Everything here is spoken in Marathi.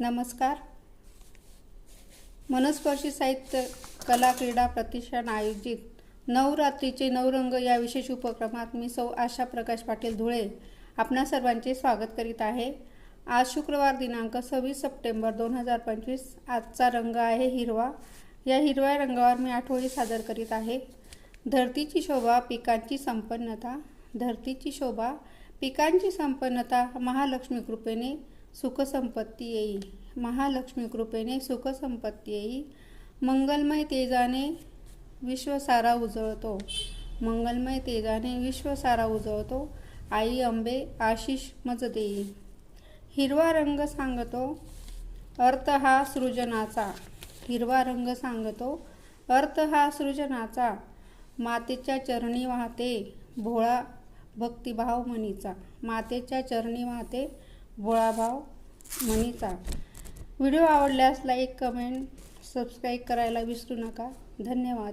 नमस्कार. मनस्पर्शी साहित्य कला क्रीडा प्रतिष्ठान आयोजित नवरात्रीचे नवरंग या विशेष उपक्रमात मी सौ आशा प्रकाश पाटील धुळे आपणा सर्वांचे स्वागत करीत आहे. आज शुक्रवार दिनांक सव्वीस सप्टेंबर दोन हजार पंचवीस आजचा रंग आहे हिरवा. या हिरव्या रंगावर मी आठवडी सादर करीत आहे. धरतीची शोभा पिकांची संपन्नता. धरतीची शोभा पिकांची संपन्नता महालक्ष्मी कृपेने सुखसंपत्ती येई. महालक्ष्मी कृपेने सुखसंपत्ती येई. मंगलमय तेजाने विश्व सारा उजळतो. मंगलमय तेजाने विश्व सारा उजळतो. आई अंबे आशिष मज देई. हिरवा रंग सांगतो अर्थ हा सृजनाचा. हिरवा रंग सांगतो अर्थ हा सृजनाचा. मातेच्या चरणी वाहते भोळा भक्तिभाव मनीचा मातेच्या चरणी वाहते भोळाभाव मनीचा व्हिडिओ आवडल्यास लाईक कमेंट सबस्क्राईब करायला विसरू नका. धन्यवाद.